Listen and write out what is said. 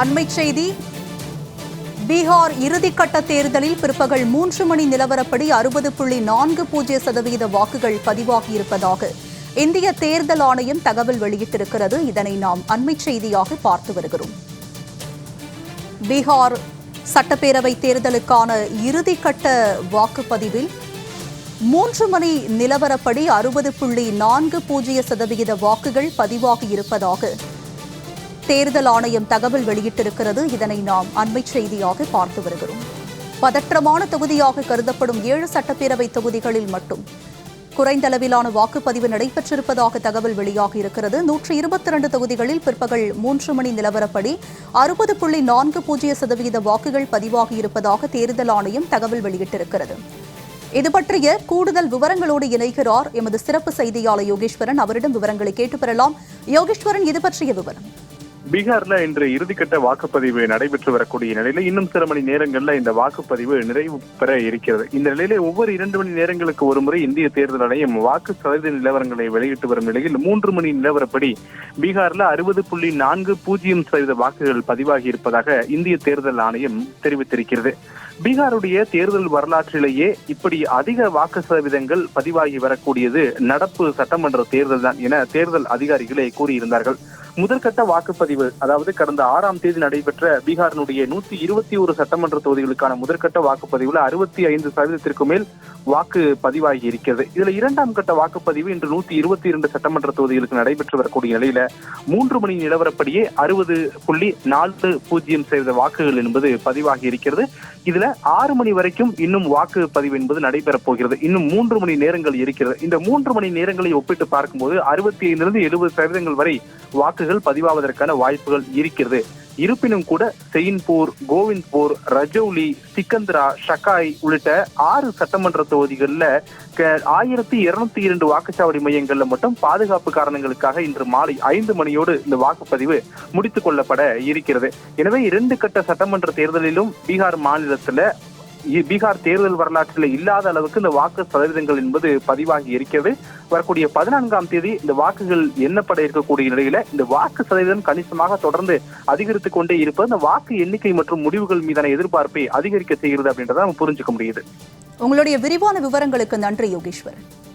அண்மை செய்தி பீகார் இறுதிக்கட்ட தேர்தலில் பிற்பகல் மூன்று மணி நிலவரப்படி அறுபது புள்ளி நான்கு பூஜ்ஜிய சதவீத வாக்குகள் பதிவாகியிருப்பதாக இந்திய தேர்தல் ஆணையம் தகவல் வெளியிட்டிருக்கிறது. இதனை நாம் அண்மை செய்தியாக பார்த்து வருகிறோம். பீகார் சட்டப்பேரவை தேர்தலுக்கான இறுதிக்கட்ட வாக்குப்பதிவில் மூன்று மணி நிலவரப்படி அறுபது புள்ளி நான்கு பூஜ்ஜிய சதவிகித வாக்குகள் பதிவாகியிருப்பதாக தேர்தல் ஆணையம் தகவல் வெளியிட்டிருக்கிறது. இதனை நாம் அண்மை செய்தியாக பார்த்து வருகிறோம். பதற்றமான தொகுதியாக கருதப்படும் ஏழு சட்டப்பேரவை தொகுதிகளில் மட்டும் குறைந்த அளவிலான வாக்குப்பதிவு நடைபெற்றிருப்பதாக தகவல் வெளியாகியிருக்கிறது நூற்று இருபத்தி இரண்டு தொகுதிகளில் பிற்பகல் மூன்று மணி நிலவரப்படி அறுபது புள்ளி நான்கு பூஜ்ஜிய சதவீத வாக்குகள் பதிவாகியிருப்பதாக தேர்தல் ஆணையம் தகவல் வெளியிட்டிருக்கிறது. இது பற்றிய கூடுதல் விவரங்களோடு இணைகிறார் எமது சிறப்பு செய்தியாளர் யோகேஸ்வரன். அவரிடம் விவரங்களை கேட்டு பெறலாம். யோகேஸ்வரன் இது பற்றிய விவரம். பீகார்ல இன்று இறுதிக்கட்ட வாக்குப்பதிவு நடைபெற்று வரக்கூடிய நிலையில இன்னும் சில மணி நேரங்கள்ல இந்த வாக்குப்பதிவு நிறைவு பெற இருக்கிறது. இந்த நிலையில ஒவ்வொரு இரண்டு மணி நேரங்களுக்கு ஒரு முறை இந்திய தேர்தல் ஆணையம் வாக்கு சதவீத நிலவரங்களை வெளியிட்டு வரும் நிலையில் மூன்று மணி நிலவரப்படி பீகார்ல அறுபது புள்ளி நான்கு பூஜ்ஜியம் சதவீத வாக்குகள் பதிவாகி இருப்பதாக இந்திய தேர்தல் ஆணையம் தெரிவித்திருக்கிறது. பீகாருடைய தேர்தல் வரலாற்றிலேயே இப்படி அதிக வாக்கு சதவீதங்கள் பதிவாகி வரக்கூடியது நடப்பு சட்டமன்ற தேர்தல் தான் என தேர்தல் அதிகாரிகளே கூறியிருந்தார்கள். முதற்கட்ட வாக்குப்பதிவு அதாவது கடந்த ஆறாம் தேதி நடைபெற்ற பீகாரினுடைய நூத்தி இருபத்தி ஒரு சட்டமன்ற தொகுதிகளுக்கான முதற்கட்ட வாக்குப்பதிவுல அறுபத்தி ஐந்து சதவீதத்திற்கு மேல் வாக்கு பதிவாகி இருக்கிறது. இதுல இரண்டாம் கட்ட வாக்குப்பதிவு இன்று நூத்தி இருபத்தி இரண்டு சட்டமன்ற தொகுதிகளுக்கு நடைபெற்று வரக்கூடிய நிலையில மூன்று மணி நிலவரப்படியே அறுபது புள்ளி நாலு பூஜ்ஜியம் சதவீத வாக்குகள் என்பது பதிவாகி இருக்கிறது. இதுல ஆறு மணி வரைக்கும் இன்னும் வாக்கு பதிவு என்பது நடைபெறப் போகிறது. இன்னும் மூன்று மணி நேரங்கள் இருக்கிறது. இந்த மூன்று மணி நேரங்களை ஒப்பிட்டு பார்க்கும்போது அறுபத்தி ஐந்திலிருந்து எழுபது சதவீதங்கள் வரை வாக்கு வாக்குகள் பதிவாவதற்கான வாய்ப்புகள் இருக்கிறது. இருப்பினும் கூட செயின்பூர் கோவிந்த்பூர் ரஜௌலி சிக்கந்திரா ஷக்காய் உள்ளிட்ட ஆறு சட்டமன்ற தொகுதிகளில் ஆயிரத்தி இருநூத்தி இரண்டு வாக்குச்சாவடி மையங்கள்ல மட்டும் பாதுகாப்பு காரணங்களுக்காக இன்று மாலை ஐந்து மணியோடு இந்த வாக்குப்பதிவு முடித்துக் கொள்ளப்பட இருக்கிறது. எனவே இரண்டு கட்ட சட்டமன்ற தேர்தலிலும் பீகார் மாநிலத்துல பீகார் தேர்தல் வரலாற்றில் இல்லாத அளவுக்கு இந்த வாக்கு சதவீதங்கள் என்பது பதிவாகி இருக்கிறது. வரக்கூடிய பதினான்காம் தேதி இந்த வாக்குகள் எண்ணப்பட இருக்கக்கூடிய நிலையில இந்த வாக்கு சதவீதம் கணிசமாக தொடர்ந்து அதிகரித்துக் கொண்டே இருப்பது இந்த வாக்கு எண்ணிக்கை மற்றும் முடிவுகள் மீதான எதிர்பார்ப்பை அதிகரிக்க செய்கிறது அப்படின்றத நம்ம புரிஞ்சுக்க முடியுது. உங்களுடைய விரிவான விவரங்களுக்கு நன்றி யோகேஸ்வரன்.